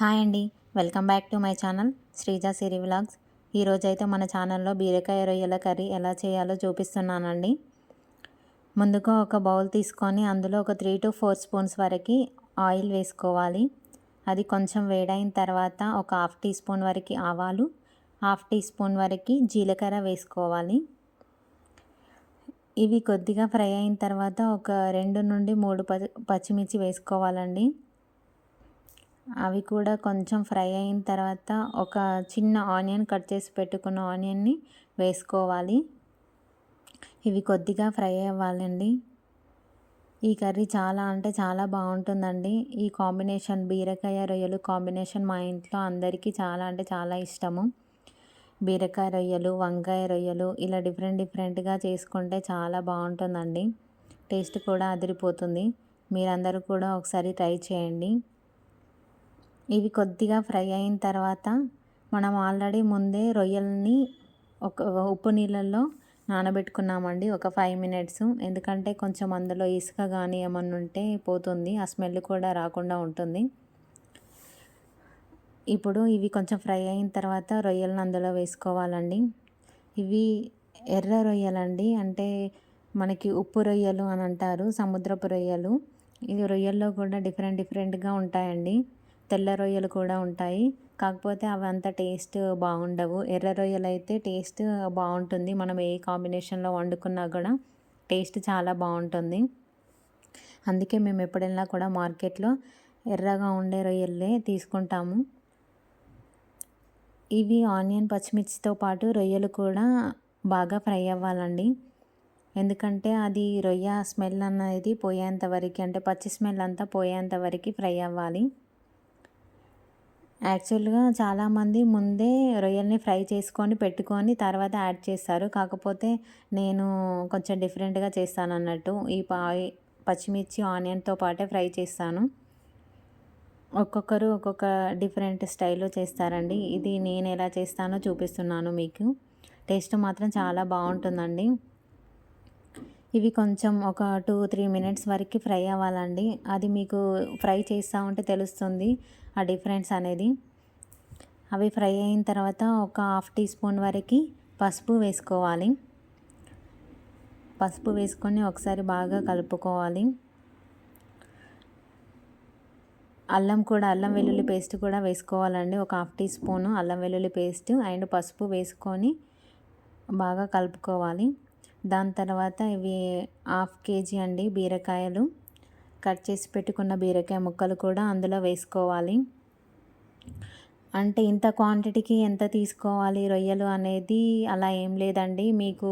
Hi అండి. Welcome back to my channel Sreeja Siri vlogs. ఈరోజైతే మన ఛానల్లో బీరకాయ రొయ్యల కర్రీ ఎలా చేయాలో చూపిస్తున్నానండి. ముందుగా ఒక బౌల్ తీసుకొని అందులో ఒక త్రీ టు ఫోర్ స్పూన్స్ వరకు ఆయిల్ వేసుకోవాలి. అది కొంచెం వేడైన తర్వాత ఒక హాఫ్ టీ స్పూన్ వరకు ఆవాలు హాఫ్ టీ స్పూన్ వరకు జీలకర్ర వేసుకోవాలి. ఇవి కొద్దిగా ఫ్రై అయిన తర్వాత ఒక రెండు నుండి మూడు పచ్చిమిర్చి వేసుకోవాలండి. అవి కూడా కొంచెం ఫ్రై అయిన తర్వాత ఒక చిన్న ఆనియన్ కట్ చేసి పెట్టుకున్న ఆనియన్ని వేసుకోవాలి. ఇవి కొద్దిగా ఫ్రై అవ్వాలండి. ఈ కర్రీ చాలా అంటే చాలా బాగుంటుందండి. ఈ కాంబినేషన్ బీరకాయ రొయ్యలు కాంబినేషన్ మా ఇంట్లో అందరికీ చాలా అంటే చాలా ఇష్టము. బీరకాయ రొయ్యలు వంకాయ రొయ్యలు ఇలా డిఫరెంట్ డిఫరెంట్గా చేసుకుంటే చాలా బాగుంటుందండి. టేస్ట్ కూడా అదిరిపోతుంది. మీరందరూ కూడా ఒకసారి ట్రై చేయండి. ఇవి కొద్దిగా ఫ్రై అయిన తర్వాత మనం ఆల్రెడీ ముందే రొయ్యల్ని ఒక ఉప్పు నీళ్ళల్లో నానబెట్టుకున్నామండి ఒక ఫైవ్ మినిట్స్. ఎందుకంటే కొంచెం అందులో ఇసుక కానీ ఏమన్నా ఉంటే పోతుంది ఆ స్మెల్ కూడా రాకుండా ఉంటుంది. ఇప్పుడు ఇవి కొంచెం ఫ్రై అయిన తర్వాత రొయ్యలను అందులో వేసుకోవాలండి. ఇవి ఎర్ర రొయ్యలండి అంటే మనకి ఉప్పు రొయ్యలు అని అంటారు సముద్రపు రొయ్యలు. ఇది రొయ్యల్లో కూడా డిఫరెంట్ డిఫరెంట్గా ఉంటాయండి. తెల్ల రొయ్యలు కూడా ఉంటాయి. కాకపోతే అవి అంత టేస్ట్ బాగుండవు. ఎర్ర రొయ్యలు అయితే టేస్ట్ బాగుంటుంది. మనం ఏ కాంబినేషన్లో వండుకున్నా కూడా టేస్ట్ చాలా బాగుంటుంది. అందుకే మేము ఎప్పుడైనా కూడా మార్కెట్లో ఎర్రగా ఉండే రొయ్యలే తీసుకుంటాము. ఇవి ఆనియన్ పచ్చిమిర్చితో పాటు రొయ్యలు కూడా బాగా ఫ్రై అవ్వాలండి. ఎందుకంటే అది రొయ్య స్మెల్ అనేది పోయేంత వరకు అంటే పచ్చి స్మెల్ అంతా పోయేంత వరకు ఫ్రై అవ్వాలి. యాక్చువల్గా చాలామంది ముందే రొయ్యల్ని ఫ్రై చేసుకొని పెట్టుకొని తర్వాత యాడ్ చేస్తారు. కాకపోతే నేను కొంచెం డిఫరెంట్గా చేస్తాను అన్నట్టు ఈ పా పచ్చిమిర్చి ఆనియన్తో పాటే ఫ్రై చేస్తాను. ఒక్కొక్కరు ఒక్కొక్క డిఫరెంట్ స్టైల్లో చేస్తారండి. ఇది నేను ఎలా చేస్తానో చూపిస్తున్నాను మీకు. టేస్ట్ మాత్రం చాలా బాగుంటుందండి. ఇవి కొంచెం ఒక టూ త్రీ మినిట్స్ వరకు ఫ్రై అవ్వాలండి. అది మీకు ఫ్రై చేస్తూ ఉంటే తెలుస్తుంది ఆ డిఫరెన్స్ అనేది. అవి ఫ్రై అయిన తర్వాత ఒక హాఫ్ టీ స్పూన్ వరకు పసుపు వేసుకోవాలి. పసుపు వేసుకొని ఒకసారి బాగా కలుపుకోవాలి. అల్లం కూడా అల్లం వెల్లుల్లి పేస్ట్ కూడా వేసుకోవాలండి. ఒక హాఫ్ టీ స్పూను అల్లం వెల్లుల్లి పేస్ట్ అండ్ పసుపు వేసుకొని బాగా కలుపుకోవాలి. దాని తర్వాత ఇవి హాఫ్ కేజీ అండి బీరకాయలు. కట్ చేసి పెట్టుకున్న బీరకాయ ముక్కలు కూడా అందులో వేసుకోవాలి. అంటే ఇంత క్వాంటిటీకి ఎంత తీసుకోవాలి రొయ్యలు అనేది అలా ఏం లేదండి. మీకు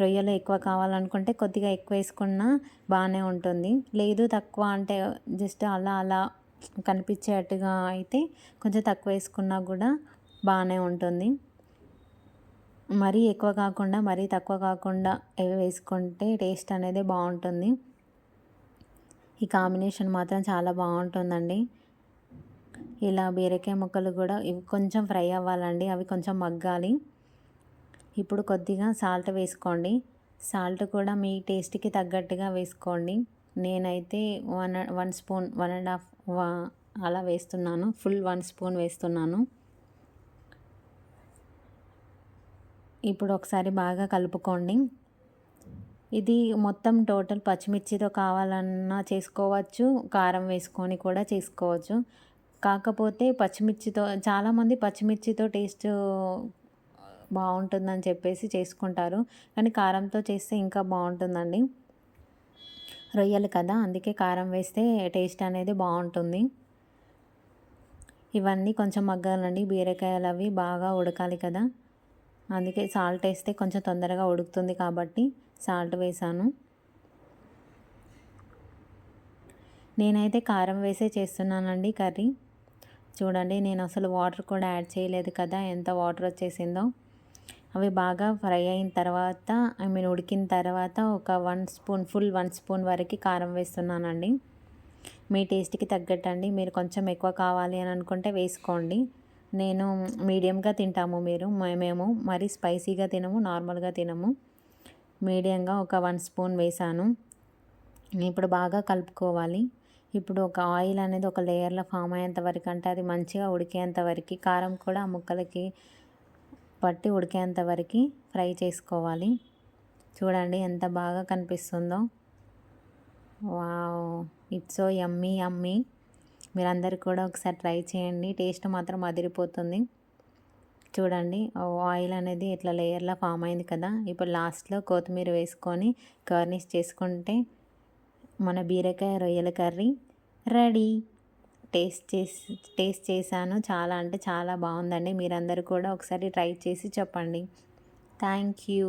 రొయ్యలు ఎక్కువ కావాలనుకుంటే కొద్దిగా ఎక్కువ వేసుకున్నా బాగానే ఉంటుంది. లేదు తక్కువ అంటే జస్ట్ అలా అలా కనిపించేట్టుగా అయితే కొంచెం తక్కువ వేసుకున్నా కూడా బాగానే ఉంటుంది. మరీ ఎక్కువ కాకుండా మరీ తక్కువ కాకుండా వేసుకుంటే టేస్ట్ అనేది బాగుంటుంది. ఈ కాంబినేషన్ మాత్రం చాలా బాగుంటుందండి. ఇలా బీరకాయ ముక్కలు కూడా ఇవి కొంచెం ఫ్రై అవ్వాలండి అవి కొంచెం మగ్గాలి. ఇప్పుడు కొద్దిగా సాల్ట్ వేసుకోండి. సాల్ట్ కూడా మీ టేస్ట్కి తగ్గట్టుగా వేసుకోండి. నేనైతే one one spoon one and half అలా వేస్తున్నాను. ఫుల్ వన్ స్పూన్ వేస్తున్నాను. ఇప్పుడు ఒకసారి బాగా కలుపుకోండి. ఇది మొత్తం టోటల్ పచ్చిమిర్చితో కావాలన్నా చేసుకోవచ్చు కారం వేసుకొని కూడా చేసుకోవచ్చు. కాకపోతే పచ్చిమిర్చితో చాలామంది పచ్చిమిర్చితో టేస్ట్ బాగుంటుందని చెప్పేసి చేసుకుంటారు. కానీ కారంతో చేస్తే ఇంకా బాగుంటుందండి. రొయ్యలు కదా అందుకే కారం వేస్తే టేస్ట్ అనేది బాగుంటుంది. ఇవన్నీ కొంచెం మగ్గాలండి బీరకాయలు అవి బాగా ఉడకాలి కదా. అందుకే సాల్ట్ వేస్తే కొంచెం తొందరగా ఉడుకుతుంది కాబట్టి సాల్ట్ వేసాను. నేనైతే కారం వేసే చేస్తున్నానండి కర్రీ. చూడండి నేను అసలు వాటర్ కూడా యాడ్ చేయలేదు కదా ఎంత వాటర్ వచ్చేసిందో. అవి బాగా ఫ్రై అయిన తర్వాత ఐ మీన్ ఉడికిన తర్వాత ఒక one spoon full one spoon వరకు కారం వేస్తున్నానండి. మీ టేస్ట్కి తగ్గట్టండి. మీరు కొంచెం ఎక్కువ కావాలి అని అనుకుంటే వేసుకోండి. నేను మీడియంగా తింటాము మీరు. మేము మరి స్పైసీగా తినము నార్మల్గా తినము. మీడియంగా ఒక వన్ స్పూన్ వేసాను. ఇప్పుడు బాగా కలుపుకోవాలి. ఇప్పుడు ఒక ఆయిల్ అనేది ఒక లేయర్లో ఫామ్ అయ్యేంత వరకు అంటే అది మంచిగా ఉడికేంత వరకు కారం కూడా ఆ ముక్కలకి పట్టి ఉడికేంత వరకు ఫ్రై చేసుకోవాలి. చూడండి ఎంత బాగా కనిపిస్తుందో. Wow! It's so yummy yummy. మీరందరూ కూడా ఒకసారి ట్రై చేయండి. టేస్ట్ మాత్రం అదిరిపోతుంది. చూడండి ఆయిల్ అనేది ఇట్లా లేయర్లా ఫామ్ అయింది కదా. ఇప్పుడు లాస్ట్లో కొత్తిమీర వేసుకొని గార్నిష్ చేసుకుంటే మన బీరకాయ రొయ్యల కర్రీ రెడీ. టేస్ట్ చేసి టేస్ట్ చేశాను. చాలా అంటే చాలా బాగుందండి. మీరందరూ కూడా ఒకసారి ట్రై చేసి చెప్పండి. Thank you.